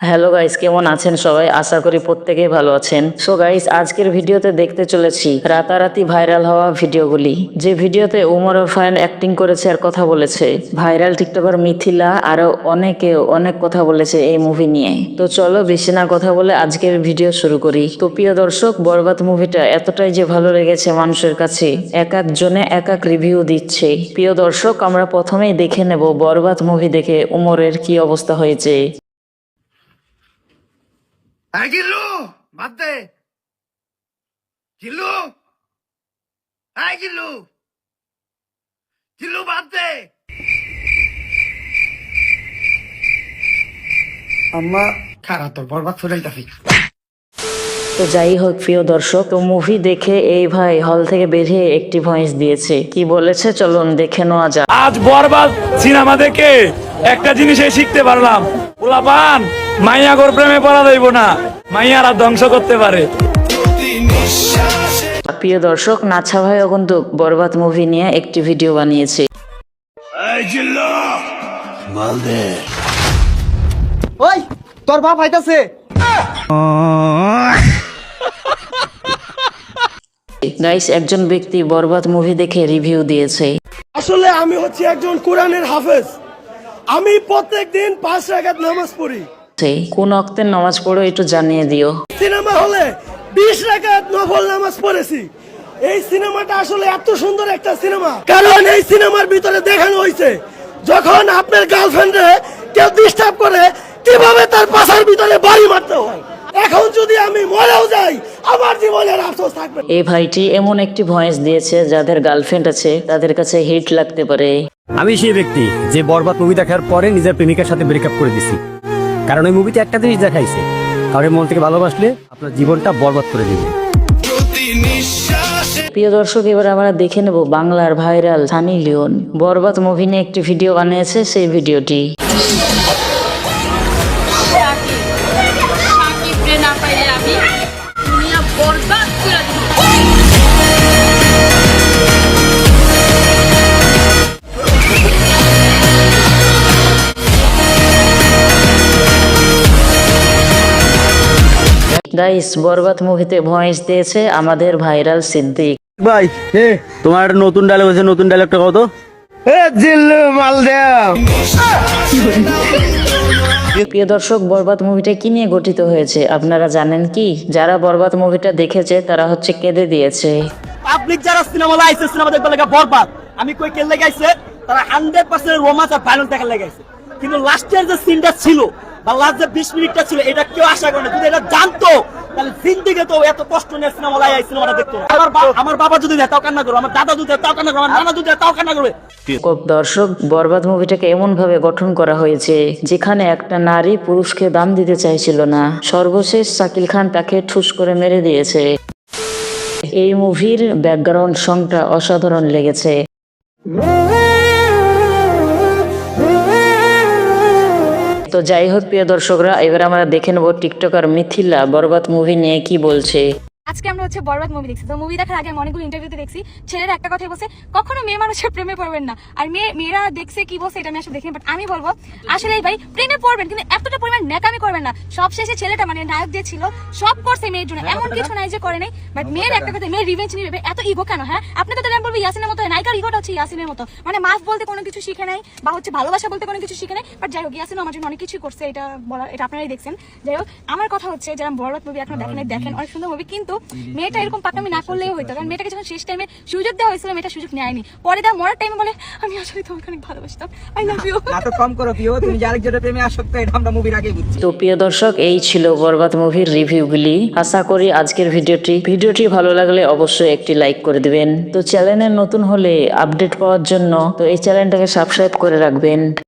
Hello guys কেমন আছেন সবাই? আশা করি প্রত্যেকেই ভালো আছেন। সো গাইস আজকের ভিডিওতে দেখতে চলেছি রাতারাতি ভাইরাল হওয়া ভিডিওগুলি। যে ভিডিওতে উমর ফাইন অ্যাক্টিং করেছে আর কথা বলেছে, ভাইরাল টিকটকার মিথিলা আরও অনেকে অনেক কথা বলেছে এই মুভি নিয়ে। তো চলো বেশি না কথা বলে আজকের ভিডিও শুরু করি। তো প্রিয় দর্শক, বরবাদ মুভিটা এতটাই যে ভালো লেগেছে মানুষের কাছে, এক একজনে এক এক রিভিউ দিচ্ছে। প্রিয় দর্শক, আমরা প্রথমেই দেখে নেব বরবাদ মুভি দেখে উমরের কি অবস্থা হয়েছে। বাদ দে। গিল্লু এই গিল্লু। গিল্লু বাদ দে। আম্মা খারাপ তোর বরবাদ তো যাই হোক প্রিয় দর্শক তো মুভি দেখে এই ভাই হল থেকে বেরিয়ে একটি ভয়েস দিয়েছে। কি বলেছে? চলুন দেখে নেওয়া যাক। আজ বরবাদ সিনেমা দেখে একটা জিনিসে শিখতে পারলাম। পোলাপান মাইয়া গোর প্রেমে পড়া যাইব না মাইয়ারা ধ্বংস করতে পারে। প্রিয় দর্শক নাছা ভাইও কিন্তু বরবাদ মুভি নিয়ে একটি ভিডিও বানিয়েছে। এই জিল্লু! মাল দে। ওই তোর বাপ আইতাছে। গাইস একজন ব্যক্তি বরবাদ মুভি দেখে রিভিউ দিয়েছে। আসলে আমি হচ্ছি একজন কোরআনের হাফেজ। আমি প্রত্যেক দিন পাঁচ রাকাত নামাজ পড়ি। কোন অক্তের নামাজ পড়ো একটু জানিয়ে দিও। সিনেমা হলে বিশ রাকাত নফল নামাজ পড়েছি। এই সিনেমাটা আসলে এত সুন্দর একটা সিনেমা। কারণ এই সিনেমার ভিতরে দেখানো হয়েছে যখন আপনার গার্লফ্রেন্ডে কেউ ডিস্টার্ব করে কীভাবে তার পাশার ভিতরে বাড়ি মারতে হয়। এখন যদি আমি মরেও যাই আমার জীবনের আফসোস থাকবে। এই ভাইটি এমন একটি ভয়েস দিয়েছে যাদের গার্লফ্রেন্ড আছে তাদের কাছে হিট লাগতে পারে। আমি সেই ব্যক্তি যে বরবাদ মুভি দেখার পরে নিজের প্রেমিকার সাথে ব্রেকআপ করে দিছি কারণ ওই মুভিতে একটা জিনিস দেখাইছে। কারণ মন থেকে ভালোবাসলে আপনার জীবনটা বরবাদ করে দেবে। প্রিয় দর্শক, এবার আমরা দেখে নেব বাংলার viral Sunny Leone. Borbaad movie নিয়ে একটি ভিডিও বানিয়েছে সেই ভিডিওটি গাইস বরবাদ মুভিতে ভয়েস দিয়েছে আমাদের ভাইরাল সিদ্দিক। ভাই হে তোমার একটা নতুন ডায়লগ আছে নতুন ডায়লগটা কত জিল্লু মাল দেও প্রিয় দর্শক বরবাদ মুভিটা কি নিয়ে গঠিত হয়েছে? আপনারা জানেন কি? যারা বরবাদ মুভিটা দেখেছে তারা হচ্ছে কেঁদে দিয়েছে। পাবলিক যারা সিনেমা লাইছে সিনেমা দেখতে লাগা বরবাদ। আমি কই কে লাগাইছে তারা হান্ড্রেড পার্সেন্ট আর ভাইলেন্স দেখা লাগাইছে কিন্তু লাস্টের যে সিনটা ছিল বা লাস্ট যে বিশ মিনিটটা ছিল, এটা কেউ আশা করে না। যদি এটা জানতো, তাহলে জিন্দিগে তো এত কষ্ট নিয়ে সিনেমা লাই সিনেমাটা দেখতো। আমার আমার বাবা যদি দেয়, তাও কান্না করো আমার দাদা যদি তাও কান্না করো আমার নানা যদি তাও কান্না করবে। দর্শক, বরবাদ মুভিটাকে এমন ভাবে গঠন করা হয়েছে, যেখানে একটা নারী পুরুষকে দাম দিতে চাইছিল না। সর্বশেষ শাকিল খান তাকে ঠুস করে মেরে দিয়েছে। এই মুভির ব্যাকগ্রাউন্ড সংটা অসাধারণ লেগেছে। তো যাই হোক প্রিয় দর্শকরা, এবার আমরা দেখে নেব টিকটকার মিথিলা বরবাদ মুভি নিয়ে কি বলছে। আজকে আমরা হচ্ছে বরবাদ মুভি দেখছি। তো মুভি দেখার আগে আমি অনেকগুলো ইন্টারভিউতে দেখছি। ছেলেরা একটা কথাই বলছে, কখনো মেয়ে মানুষের প্রেমে পড়বেন না। আর মেয়ে মেয়েরা দেখছে কি বলছে এটা আমি আসলে দেখিনি বাট আমি বলব, আসলে ভাই প্রেমে পড়বেন, কিন্তু এতটা পরিমাণ ন্যাকামি করবেন না। সব শেষে ছেলেটা মানে নায়ক যে ছিল, সব করছে মেয়ের জন্য। এমন কিছু নাই যে করে নাই বাট মেয়ের একটা কথা, মেয়ের রিভেঞ্জ নিবে। এত ইগো কেন হ্যাঁ? আপনি তো আমি বলব ইয়াসিনের মতো নায়িকার ইগোটা হচ্ছে ইয়াসিনের মতো। মানে মাফ বলতে কোনো কিছু শিখে নাই, বা হচ্ছে ভালোবাসা বলতে কোনো কিছু শিখে নাই বাট যাই হোক ইয়াসিন আমার জন্য অনেক কিছু করছে, এটা বলা এটা আপনারাই দেখছেন। যাই হোক, আমার কথা হচ্ছে, যারা বরবাদ মুভি এখনও দেখেন দেখেন, অনেক সুন্দর মুভি কিন্তু মেয়েটা এরকম পাকামি না করলেই হইতো। কারণ মেয়েটাকে যখন শেষ টাইমে সুযোগ দেওয়া হয়েছিল মেয়েটা সুযোগ নেয়নি। পরে দেওয়া মরার টাইমে বলে আমি আসলে তোমাকে অনেক ভালোবাসতাম। আই লাভ ইউ নাটক কম করো প্রিয়। তুমি যে আরেকজনের প্রেমে আসক্ত এটা আমরা মুভির আগেই বুঝছি। তো প্রিয় দর্শক এই ছিল বরবাদ মুভির রিভিউগুলি আশা করি আজকের ভিডিওটি ভিডিওটি ভালো লাগলে অবশ্যই একটি লাইক করে দিবেন। তো চ্যানেলে নতুন হলে আপডেট পাওয়ার জন্য তো এই চ্যানেলটাকে সাবস্ক্রাইব করে রাখবেন।